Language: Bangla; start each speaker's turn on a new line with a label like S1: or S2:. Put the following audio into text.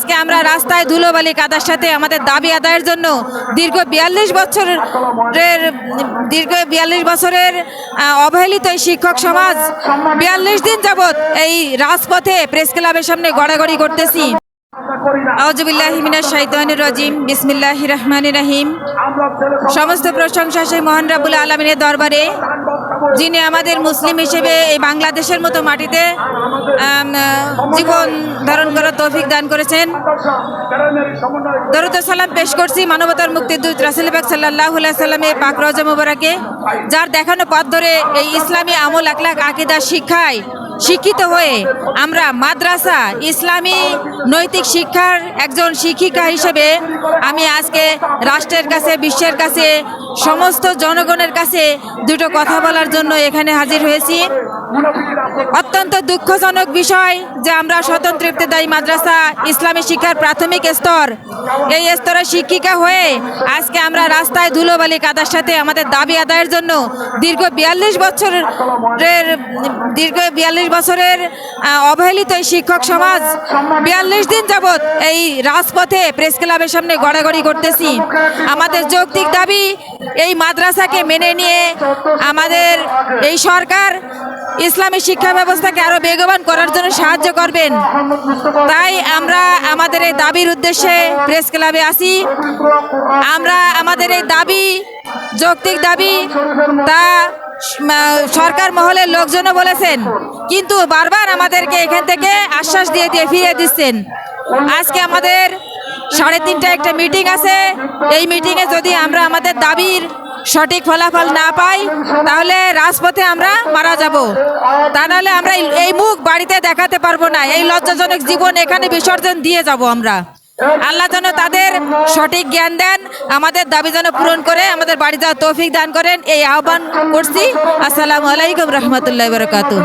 S1: আজকে আমরা রাস্তায় ধুলোবালি কাদার সাথে আমাদের দাবি আদায়ের জন্য দীর্ঘ বিয়াল্লিশ বছরের, দীর্ঘ বিয়াল্লিশ বছরের অবহেলিত এই শিক্ষক সমাজ। বিয়াল্লিশ দিন যাবৎ এই রাজপথে প্রেস ক্লাবের সামনে গড়াগড়ি করতেছি। রাজিম রহিম। সমস্ত প্রশংসা সেই মহান রাবুল আলমিনের দরবারে। যিনি আমাদের মুসলিম হিসেবে এই বাংলাদেশের মতো মাটিতে জীবন ধারণ করার তৌফিক দান করেছেন। দরুদ সালাম পেশ করছি মানবতার মুক্তিদূত রাসুলবাগ সাল্লাহ সাল্লামের পাক রজা মুবারকে, যার দেখানো পথ ধরে এই ইসলামী আমল একলাক আকিদা, শিক্ষায় শিক্ষিত হয়ে আমরা মাদ্রাসা ইসলামী নৈতিক শিক্ষার একজন শিক্ষিকা হিসেবে আমি আজকে রাষ্ট্রের কাছে, বিশ্বের কাছে, সমস্ত জনগণের কাছে দুটো কথা বলার জন্য এখানে হাজির হয়েছি। অত্যন্ত দুঃখজনক বিষয় যে আমরা স্বতন্ত্র ইবতেদায়ী মাদ্রাসা ইসলামী শিক্ষার প্রাথমিক স্তর। এই স্তরে শিক্ষিকা হয়ে আজকে আমরা রাস্তায় ধুলোবালি কাদার সাথে আমাদের দাবি আদায়ের জন্য দীর্ঘ বিয়াল্লিশ বছরের দীর্ঘ বিয়াল্লিশ বছরের অবহেলিত এই শিক্ষক সমাজ বিয়াল্লিশ দিন যাবৎ এই রাজপথে প্রেস ক্লাবের সামনে গড়াগড়ি করতেছি। আমাদের যৌক্তিক দাবি এই মাদ্রাসাকে মেনে নিয়ে আমাদের এই সরকার ইসলামী শিক্ষা ব্যবস্থাকে আরও বেগবান করার জন্য সাহায্য করবেন। তাই আমরা আমাদের এই দাবির উদ্দেশ্যে প্রেস ক্লাবে আসি আমরা আমাদের এই দাবি, যৌক্তিক দাবি, তা সরকার মহলের লোকজনও বলেছেন। কিন্তু বারবার আমাদেরকে এখান থেকে আশ্বাস দিয়ে দিয়ে ফিরিয়ে দিচ্ছেন। আজকে আমাদের সাড়ে তিনটা একটা মিটিং আছে। এই মিটিংয়ে যদি আমরা আমাদের দাবির সঠিক ফলাফল না পাই, তাহলে রাজপথে আমরা মারা যাব। আমরা এই- মুখ বাড়িতে দেখাতে পারব না। এই লজ্জাজনক জীবন এখানে বিসর্জন দিয়ে যাব আমরা। আল্লাহ যেন তাদের সঠিক জ্ঞান দেন, আমাদের দাবি যেন পূরণ করে, আমাদের বাড়ি যাওয়ার তৌফিক দান করেন। এই আহ্বান করছি। আসসালামু আলাইকুম রহমতুল্লাহ বরকাতু